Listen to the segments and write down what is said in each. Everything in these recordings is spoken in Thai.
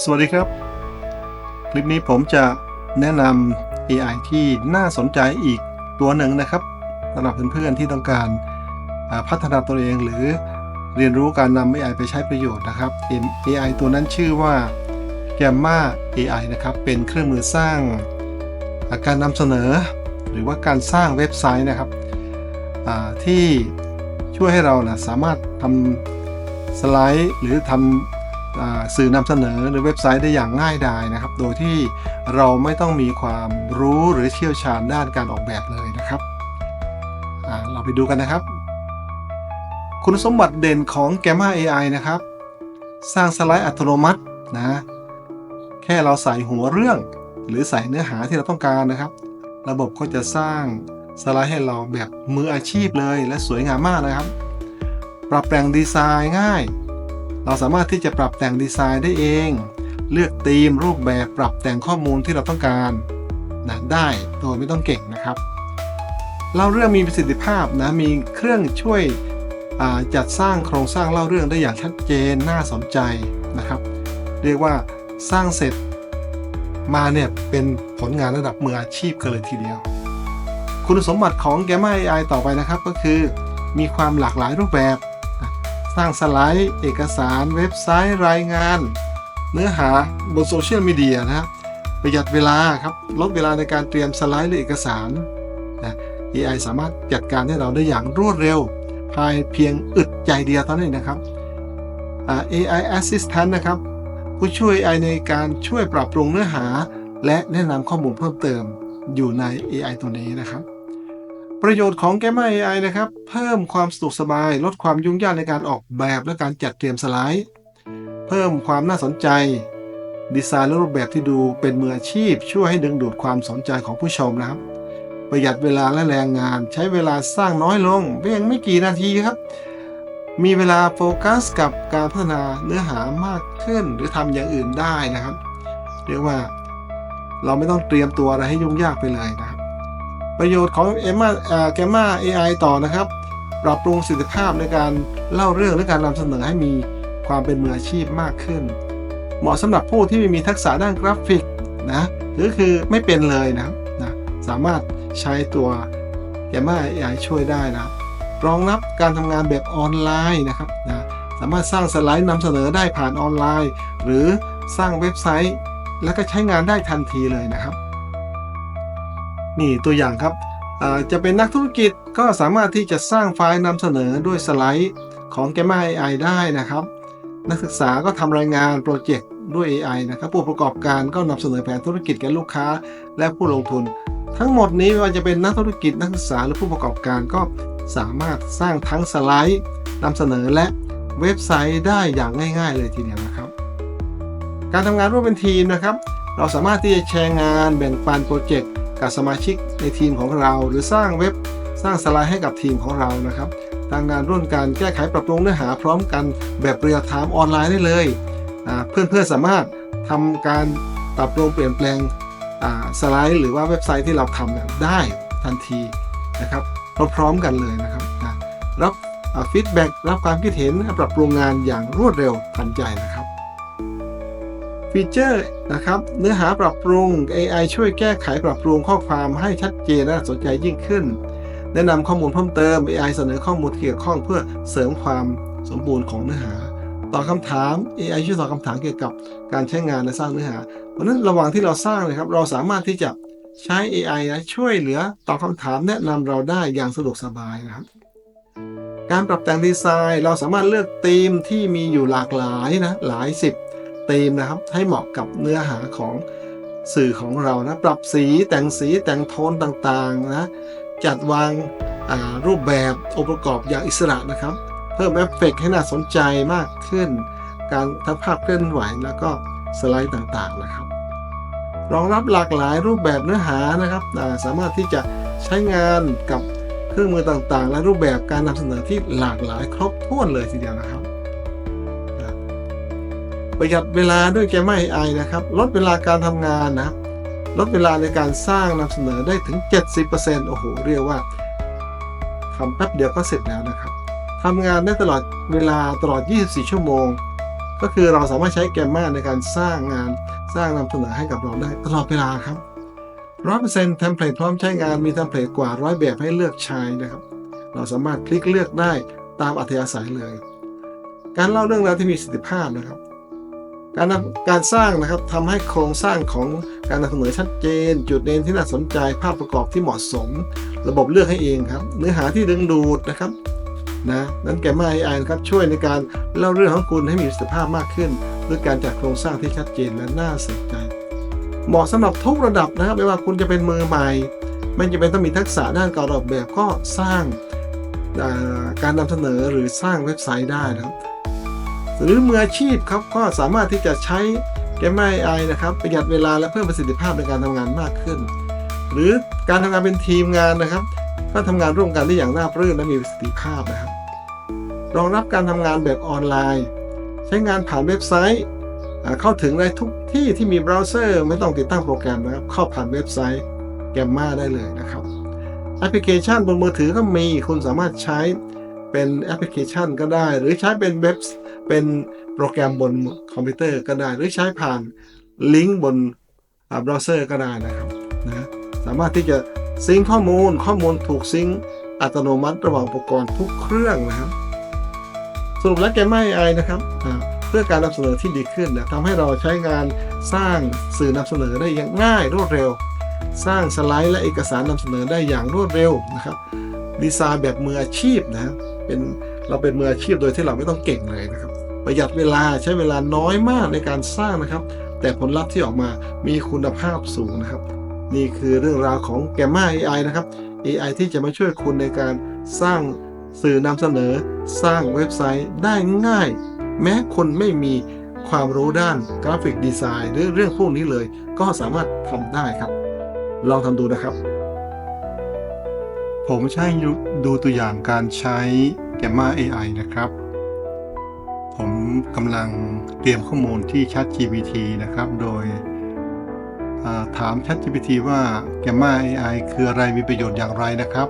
สวัสดีครับ คลิปนี้ผมจะแนะนำ AI ที่น่าสนใจอีกตัวหนึ่งนะครับสำหรับเพื่อนๆที่ต้องการพัฒนาตัวเองหรือเรียนรู้การนำ AI ไปใช้ประโยชน์นะครับ AI ตัวนั้นชื่อว่า Gamma AI นะครับ เป็นเครื่องมือสร้างาการนำเสนอ หรือว่าการสร้างเว็บไซต์นะครับที่ช่วยให้เรานะสามารถทำสไลด์หรือทำ สื่อนำเสนอหรือเว็บไซต์ได้อย่างง่ายดายนะครับ โดยที่เราไม่ต้องมีความรู้หรือเชี่ยวชาญด้านการออกแบบเลยนะครับ เราไปดูกันนะครับ คุณสมบัติเด่นของ Gamma AI นะครับ สร้างสไลด์อัตโนมัตินะ แค่เราใส่หัวเรื่อง หรือใส่เนื้อหาที่เราต้องการนะครับ ระบบก็จะสร้างสไลด์ให้เราแบบมืออาชีพเลยและสวยงามมากนะครับ ปรับแต่งดีไซน์ง่าย เราสามารถที่จะปรับแต่งดีไซน์ได้เอง เลือกธีมรูปแบบปรับแต่งข้อมูลที่เราต้องการนะได้โดยไม่ต้องเก่งนะครับเล่าเรื่องมีประสิทธิภาพนะมีเครื่องช่วยจัดสร้างโครงสร้างเล่าเรื่องได้อย่างชัดเจนน่าสนใจนะครับ เรียกว่าสร้างเสร็จมาเนี่ยเป็นผลงานระดับมืออาชีพกันเลยทีเดียว คุณสมบัติของ Gamma AI ต่อไปนะครับก็คือ มีความหลากหลายรูปแบบ สร้างสไลด์ เอกสาร เว็บไซต์ รายงาน เนื้อหาบนโซเชียลมีเดียนะครับประหยัดเวลาครับลดเวลาในการเตรียมสไลด์หรือเอกสารนะ AI สามารถจัดการให้เราได้อย่างรวดเร็ว ภายเพียงอึดใจเดียวเท่านั้นนะครับ AI Assistant นะครับ ผู้ช่วย AI ในการช่วยปรับปรุงเนื้อหา และแนะนำข้อมูลเพิ่มเติมอยู่ใน AI ตัวนี้นะครับ ประโยชน์ของ Gamma AI นะครับ เพิ่มความสะดวกสบาย ลดความยุ่งยากในการออกแบบและการจัดเตรียมสไลด์ เพิ่มความน่าสนใจ ดีไซน์และรูปแบบที่ดูเป็นมืออาชีพ ช่วยให้ดึงดูดความสนใจของผู้ชมนะครับ ประหยัดเวลาและแรงงาน ใช้เวลาสร้างน้อยลงเพียงไม่กี่นาทีครับ มีเวลาโฟกัสกับการพัฒนาเนื้อหามากขึ้น หรือทำอย่างอื่นได้นะครับ เรียกว่า เราไม่ต้องเตรียมตัวอะไรให้ยุ่งยากไปเลยนะครับ ประโยชน์ของ Emma แกมมา AI ต่อนะครับ ปรับปรุงสิทธิภาพในการเล่าเรื่องและการนำเสนอให้มีความเป็นมืออาชีพมากขึ้น เหมาะสำหรับผู้ที่ไม่มีทักษะด้านกราฟิกนะหรือคือไม่เป็นเลยนะนะสามารถใช้ตัว Gamma AI ช่วยได้นะรองรับการทำงานแบบออนไลน์นะครับนะสามารถสร้างสไลด์นำเสนอได้ผ่านออนไลน์ หรือสร้างเว็บไซต์ แล้วก็ใช้งานได้ทันทีเลยนะครับ นี่ตัวอย่างครับจะเป็นนักธุรกิจก็สามารถที่จะสร้างไฟล์นำเสนอด้วยสไลด์ของ Gamma AI ได้นะครับ นักศึกษาก็ทำรายงานโปรเจกต์ด้วย AI นะครับ ผู้ประกอบการก็นำเสนอแผนธุรกิจแก่ลูกค้า และผู้ลงทุน ทั้งหมดนี้ไม่ว่าจะเป็นนักธุรกิจนักศึกษาหรือผู้ประกอบการก็สามารถสร้างทั้งสไลด์นำเสนอและเว็บไซต์ได้อย่างง่าย ๆ เลยทีเดียวนะครับ การทำงานร่วมเป็นทีมนะครับ เราสามารถที่จะแชร์งานแบ่งปันโปรเจกต์ กับสมาชิกในทีมของเรา หรือสร้างเว็บสร้างสไลด์ให้กับทีมของเรานะครับทางงานร่วมกันแก้ไขปรับปรุงเนื้อหาพร้อมกันแบบเรียลไทม์ออนไลน์ได้เลยอ่าเพื่อนๆสามารถทำการปรับปรุงเปลี่ยนแปลงสไลด์หรือว่าเว็บไซต์ที่เราทำเนี่ยได้ทันทีนะครับพร้อมๆกันเลยนะครับรับฟีดแบ็กรับความคิดเห็นปรับปรุงงานอย่างรวดเร็วทันใจนะครับ ฟีเจอร์นะครับ เนื้อหาปรับปรุง AI ช่วยแก้ไขปรับปรุงข้อความให้ชัดเจนและสนใจยิ่งขึ้น แนะนำข้อมูลเพิ่มเติม AI เสนอข้อมูลเกี่ยวข้องเพื่อเสริมความสมบูรณ์ของเนื้อหาตอบคำถาม AI ช่วยตอบคำถามเกี่ยวกับการใช้งานและสร้างเนื้อหา เพราะนั้นระหว่างที่เราสร้างนะครับ เราสามารถที่จะใช้ AI นะช่วยเหลือตอบคำถามแนะนำเราได้อย่างสะดวกสบายนะครับ การปรับแต่งดีไซน์ เราสามารถเลือกธีมที่มีอยู่หลากหลายนะหลายสิบ ธีมนะครับ ให้เหมาะกับเนื้อหาของสื่อของเรานะ ปรับสีแต่งสีแต่งโทนต่างๆนะจัดวางารูปแบบองค์ประกอบอย่างอิสระนะครับ เพิ่มเอฟเฟกต์ให้น่าสนใจมากขึ้น การทั้งภาพเคลื่อนไหวแล้วก็สไลด์ต่างๆนะครับ รองรับหลากหลายรูปแบบเนื้อหานะครับาสามารถที่จะใช้งานกับเครื่องมือต่างๆ และรูปแบบการนำเสนอที่หลากหลายครบถ้วนเลยทีเดียวนะครับ ประหยัดเวลาด้วยแกไม่ไอนะครับลดเวลาการทำงานนะครับลดเวลาในการสร้างนำเสนอได้ถึง 70%โอ้โหเรียกว่าทำแป๊บเดียวก็เสร็จแล้วนะครับทำงานได้ตลอดเวลาตลอด 24 ชั่วโมง ก็คือเราสามารถใช้แกมมาในการสร้างงานสร้างนำเสนอให้กับเราได้ตลอดเวลาครับร้อยเปอร์เซ็นต์เทมเพลตพร้อมใช้งานมีเทมเพลตกว่าร้อยแบบให้เลือกใช้นะครับ เราสามารถคลิกเลือกได้ตามอัธยาศัยเลย การเล่าเรื่องราวที่มีประสิทธิภาพนะครับ การนำการสร้างนะครับทำให้โครงสร้างของการนำเสนอชัดเจน จุดเด่นที่น่าสนใจภาพประกอบที่เหมาะสม ระบบเลือกให้เองครับ เนื้อหาที่ดึงดูดนะครับนะนั้นแกมา AI นะครับช่วยในการเล่าเรื่องของคุณให้มีประสิทธิภาพมากขึ้นด้วยการจัดโครงสร้างที่ชัดเจนและน่าสนใจ เหมาะสำหรับทุกระดับนะครับไม่ว่าคุณจะเป็นมือใหม่ไม่จำเป็นต้องมีทักษะด้านการออกแบบก็สร้างการนำเสนอหรือสร้างเว็บไซต์ได้นะครับ หรือมืออาชีพครับก็สามารถที่จะใช้แกม AI นะครับประหยัดเวลาและเพิ่มประสิทธิภาพในการทำงานมากขึ้น หรือการทำงานเป็นทีมงานนะครับ ก็ทำงานร่วมกันได้อย่างราบรื่นและมีประสิทธิภาพนะครับรองรับการทำงานแบบออนไลน์ ใช้งานผ่านเว็บไซต์ เข้าถึงได้ทุกที่ที่มีเบราว์เซอร์ไม่ต้องติดตั้งโปรแกรมนะครับเข้าผ่านเว็บไซต์แกมมาได้เลยนะครับแอปพลิเคชันบนมือถือก็มีคุณสามารถใช้เป็นแอปพลิเคชันก็ได้ หรือใช้เป็นเว็บ เป็นโปรแกรมบนคอมพิวเตอร์ก็ได้ หรือใช้ผ่านลิงก์บนเบราว์เซอร์ก็ได้นะครับนะสามารถที่จะซิงข้อมูลข้อมูลถูกซิงอัตโนมัติระหว่างอุปกรณ์ทุกเครื่องนะครับ สรุปแล้วแกไม่ไอนะครับเพื่อการนำเสนอที่ดีขึ้นนะทำให้เราใช้งานสร้างสื่อนำเสนอได้อย่างง่ายรวดเร็ว สร้างสไลด์และเอกสารนำเสนอได้อย่างรวดเร็วนะครับดีไซน์แบบมืออาชีพนะเป็นเราเป็นมืออาชีพโดยที่เราไม่ต้องเก่งเลยนะครับ ประหยัดเวลาใช้เวลาน้อยมากในการสร้างนะครับ แต่ผลลัพธ์ที่ออกมามีคุณภาพสูงนะครับ นี่คือเรื่องราวของ Gamma AI นะครับ AI ที่จะมาช่วยคุณในการสร้างสื่อนำเสนอ สร้างเว็บไซต์ได้ง่าย แม้คนไม่มีความรู้ด้านกราฟิกดีไซน์หรือเรื่องพวกนี้เลย ก็สามารถทำได้ครับ ลองทำดูนะครับ ผมใช้ดูตัวอย่างการใช้ Gamma AI นะครับ ผมกำลังเตรียมข้อมูลที่ ChatGPT นะครับ โดยาถาม ChatGPT ว่า Gamma AI คืออะไรมีประโยชน์อย่างไรนะครับ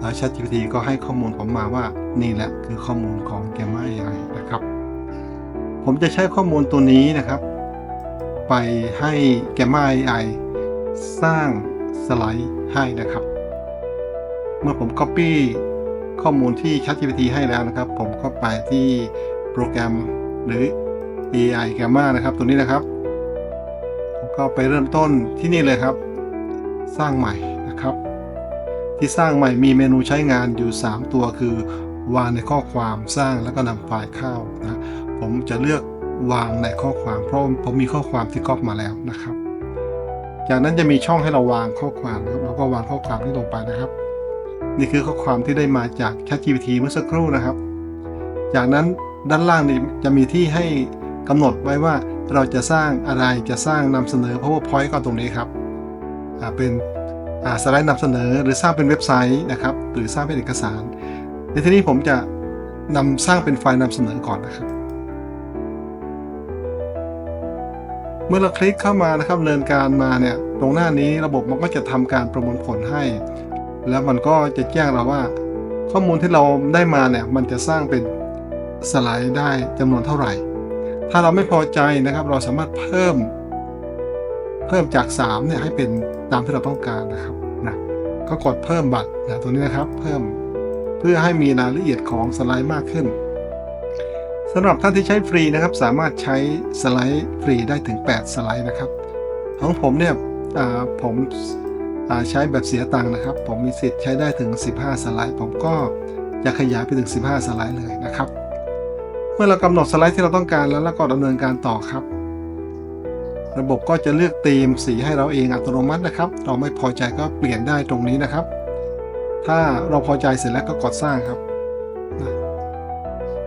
อ่า ChatGPT ก็ให้ข้อมูลผมมาว่านี่แหละคือข้อมูลของ Gamma AI นะครับ ผมจะใช้ข้อมูลตัวนี้นะครับ ไปให้ Gamma AI สร้างสไลด์ให้นะครับ เมื่อผม Copy ข้อมูลที่ ChatGPT ให้แล้วนะครับ ผมก็ไปที่ โปรแกรมหรือ AI Gamma นะครับ ตัวนี้นะครับผมก็ไปเริ่มต้นที่นี่เลยครับ สร้างใหม่นะครับ ที่สร้างใหม่มีเมนูใช้งานอยู่ 3 ตัวคือ วางในข้อความสร้างแล้วก็นำไฟล์เข้านะผมจะเลือกวางในข้อความเพราะผมมีข้อความที่ก๊อปมาแล้วนะครับ จากนั้นจะมีช่องให้เราวางข้อความนะครับแล้วก็วางข้อความที่ลงไปนะครับ นี่คือข้อความที่ได้มาจาก ChatGPT เมื่อสักครู่นะครับ จากนั้น ด้านล่างนี่จะมีที่ให้กำหนดไว้ว่าเราจะสร้างอะไรจะสร้างนำเสนอ PowerPoint ก็ตรงนี้ครับเป็นสไลด์นำเสนอหรือสร้างเป็นเว็บไซต์นะครับหรือสร้างเป็นเอกสาร ในที่นี้ผมจะนำสร้างเป็นไฟล์นำเสนอก่อนนะครับ เมื่อเราคลิกเข้ามานะครับเนินการมาเนี่ยตรงหน้านี้ระบบมันก็จะทำการประมวลผลให้ แล้วมันก็จะแจ้งเราว่า ข้อมูลที่เราได้มาเนี่ยมันจะสร้างเป็น สไลด์ได้จำนวนเท่าไหร่ ถ้าเราไม่พอใจนะครับเราสามารถเพิ่ม เพิ่มจาก3เนี่ยให้เป็นตามที่เราต้องการนะครับนะก็กดเพิ่มบัตรนะตัวนี้นะครับ เพิ่มเพื่อให้มีรายละเอียดของสไลด์มากขึ้นสำหรับท่านที่ใช้ฟรีนะครับ สามารถใช้สไลด์ฟรีได้ถึง 8 สไลด์นะครับ ของผมเนี่ยผมใช้แบบเสียตังค์นะครับ ผมมีสิทธิ์ใช้ได้ถึง 15 สไลด์ ผมก็จะขยายไปถึง 15 สไลด์เลยนะครับ เมื่อเรากำหนดสไลด์ที่เราต้องการแล้วแล้วก็ดำเนินการต่อครับ ระบบก็จะเลือกธีมสีให้เราเองอัตโนมัตินะครับ เราไม่พอใจก็เปลี่ยนได้ตรงนี้นะครับ ถ้าเราพอใจเสร็จแล้วก็กดสร้างครับ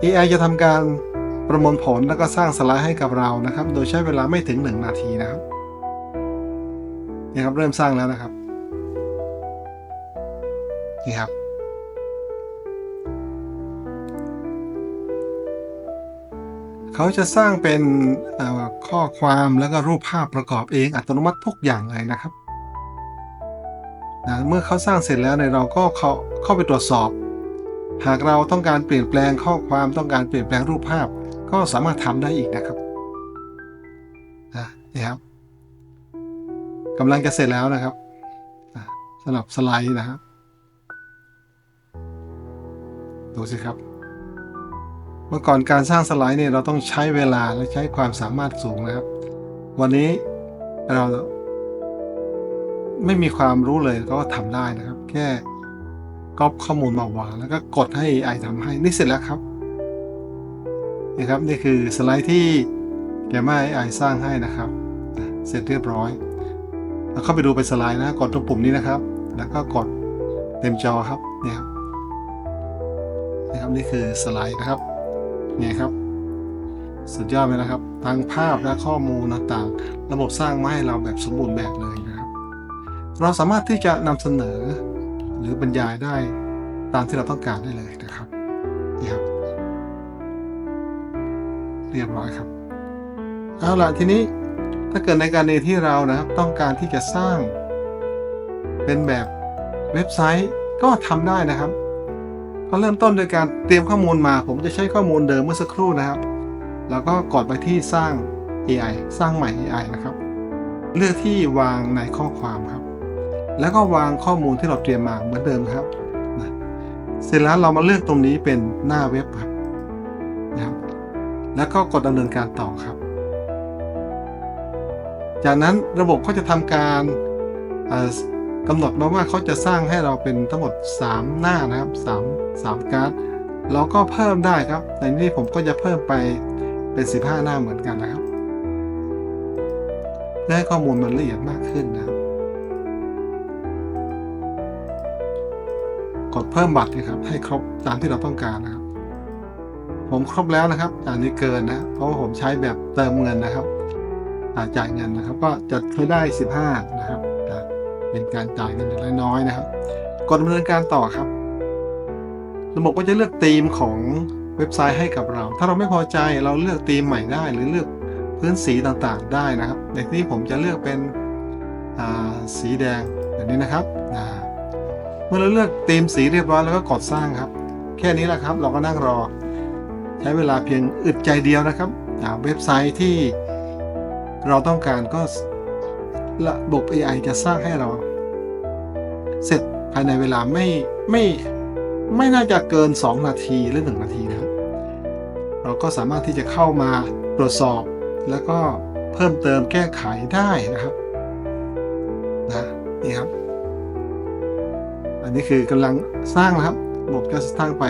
AI จะทำการประมวลผลแล้วก็สร้างสไลด์ให้กับเรานะครับ โดยใช้เวลาไม่ถึง 1 นาทีนะครับนี่ครับเริ่มสร้างแล้วนะครับนี่ครับ เขาจะสร้างเป็นข้อความแล้วก็รูปภาพประกอบเองอัตโนมัติทุกอย่างเลยนะครับนะเมื่อเขาสร้างเสร็จแล้วเนี่ยเราก็เข้าเข้าไปตรวจสอบ หากเราต้องการเปลี่ยนแปลงข้อความต้องการเปลี่ยนแปลงรูปภาพ ก็สามารถทำได้อีกนะครับอะนี่ครับกำลังจะเสร็จแล้วนะครับสำหรับสไลด์นะครับดูสิครับ เมื่อก่อนการสร้างสไลด์เนี่ยเราต้องใช้เวลาและใช้ความสามารถสูงนะครับ วันนี้เราไม่มีความรู้เลยก็ทำได้นะครับ แค่ก๊อปข้อมูลมาวาง แล้วก็กดให้ AI ทำให้นี่เสร็จแล้วครับนี่ครับนี่คือสไลด์ที่แกมา AI สร้างให้นะครับ เสร็จเรียบร้อยแล้วเข้าไปดูไปสไลด์นะกดตรงปุ่มนี้นะครับ แล้วก็กดเต็มจอครับเนี่ยครับนะครับนี่คือสไลด์นะครับ เนี่ยครับ สุดยอดเลยนะครับทั้งภาพและข้อมูลต่างๆ ระบบสร้างมาให้เราแบบสมบูรณ์แบบเลยนะครับ เราสามารถที่จะนำเสนอหรือบรรยายได้ตามที่เราต้องการได้เลยนะครับนี่ครับ เรียบร้อยครับเอาล่ะทีนี้ถ้าเกิดในการเรียนที่เรานะครับต้องการที่จะสร้างเป็นแบบเว็บไซต์ก็ทำได้นะครับ ก็เริ่มต้นโดยการเตรียมข้อมูลมา ผมจะใช้ข้อมูลเดิมเมื่อสักครู่นะครับ แล้วก็กดไปที่สร้าง AI สร้างใหม่ AI นะครับ เลือกที่วางในข้อความครับ แล้วก็วางข้อมูลที่เราเตรียมมาเหมือนเดิมครับนะเสร็จแล้วเรามาเลือกตรงนี้เป็นหน้าเว็บครับนะครับ แล้วก็กดดำเนินการต่อครับ จากนั้นระบบก็จะทำการ กำหนดมาว่าเขาจะสร้างให้เราเป็นทั้งหมด 3 หน้านะครับ 3 3 การ์ดเราก็เพิ่มได้ครับ ในนี้ผมก็จะเพิ่มไปเป็น 15 หน้าเหมือนกันนะครับเพื่อให้ข้อมูลมันละเอียดมากขึ้นนะครับกดเพิ่มบัตรนะครับ ให้ครบตามที่เราต้องการนะครับ ผมครบแล้วนะครับ อันนี้เกินนะ เพราะว่าผมใช้แบบเติมเงินนะครับจ่ายเงินนะครับ ก็จะใช้ได้ 15 นะครับ เป็นการจ่ายเงินเล็กน้อยนะครับกดดำเนินการต่อครับ ระบบก็จะเลือกธีมของเว็บไซต์ให้กับเรา ถ้าเราไม่พอใจเราเลือกธีมใหม่ได้ หรือเลือกพื้นสีต่างๆได้นะครับในที่ผมจะเลือกเป็นสีแดงแบบนี้นะครับเมื่อเราเลือกธีมสีเรียบร้อยแล้วก็กดสร้างครับ แค่นี้แหละครับ เราก็นั่งรอ ใช้เวลาเพียงอึดใจเดียวนะครับเว็บไซต์ที่เราต้องการก็ ระบบ AI จะสร้างให้เรา เสร็จภายในเวลาไม่ไม่ไม่น่าจะเกิน 2 นาทีหรือ 1 นาทีนะครับ เราก็สามารถที่จะเข้ามาตรวจสอบ แล้วก็เพิ่มเติมแก้ไขได้นะครับนะนี่ครับ อันนี้คือกำลังสร้างนะครับระบบก็จะสร้างไป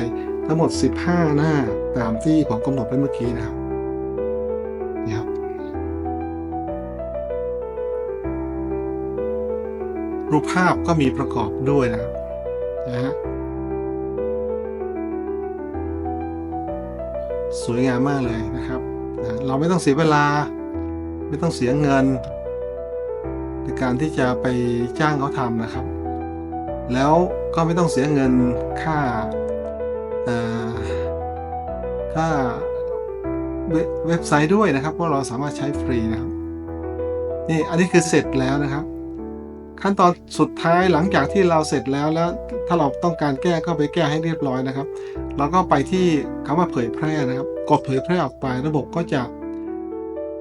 ทั้งหมด 15 หน้าตามที่ผมกำหนดไว้เมื่อกี้นะครับ รูปภาพก็มีประกอบด้วยนะนะฮะสวยงามมากเลยนะครับนะเราไม่ต้องเสียเวลา ไม่ต้องเสียเงิน ในการที่จะไปจ้างเขาทำนะครับ แล้วก็ไม่ต้องเสียเงินค่าค่าเว็บไซต์ด้วยนะครับเพราะเราสามารถใช้ฟรีนะครับนี่อันนี้คือเสร็จแล้วนะครับ ขั้นตอนสุดท้ายหลังจากที่เราเสร็จแล้วแล้ว ถ้าเราต้องการแก้ก็ไปแก้ให้เรียบร้อยนะครับ เราก็ไปที่คำว่าเผยแพร่นะครับ กดเผยแพร่ออกไประบบก็จะ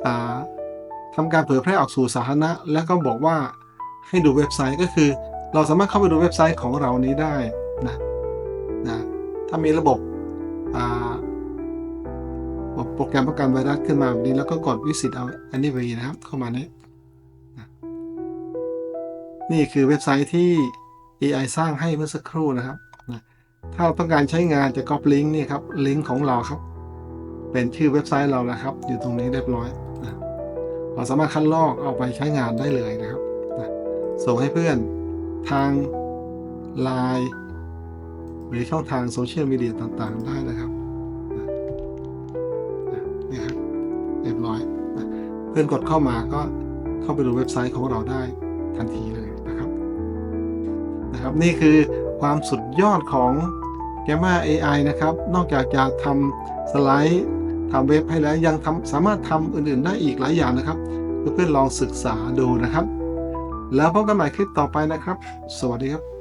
อ่าทำการเผยแพร่ออกสู่สาธารณะ แล้วก็บอกว่าให้ดูเว็บไซต์ก็คือ เราสามารถเข้าไปดูเว็บไซต์ของเรานี้ได้นะนะถ้ามีระบบโปรแกรมป้องกันไวรัสขึ้นมาแบบนี้แล้วก็กดวิสิตเอาอันนี้ไปนะครับเข้ามานี้ นี่คือเว็บไซต์ที่ AI สร้างให้เมื่อสักครู่นะครับนะถ้าเราต้องการใช้งานจะก๊อปลิงก์นี่ครับลิงก์ของเราครับ เป็นชื่อเว็บไซต์เราแล้วครับ อยู่ตรงนี้เรียบร้อยนะเราสามารถคัดลอกเอาไปใช้งานได้เลยนะครับนะส่งให้เพื่อนทาง Line หรือช่องทางโซเชียลมีเดียต่างๆ ได้นะครับนี่ครับเรียบร้อย เพื่อนกดเข้ามาก็เข้าไปดูเว็บไซต์ของเราได้ทันทีเลย นะครับ นี่คือความสุดยอดของ Gamma AI นะครับ นอกจากจะทำสไลด์ทำเว็บให้แล้วยังทำสามารถทำอื่น ๆ ได้อีกหลายอย่างนะครับ เพื่อนๆลองศึกษาดูนะครับ แล้วพบกันใหม่คลิปต่อไปนะครับ สวัสดีครับ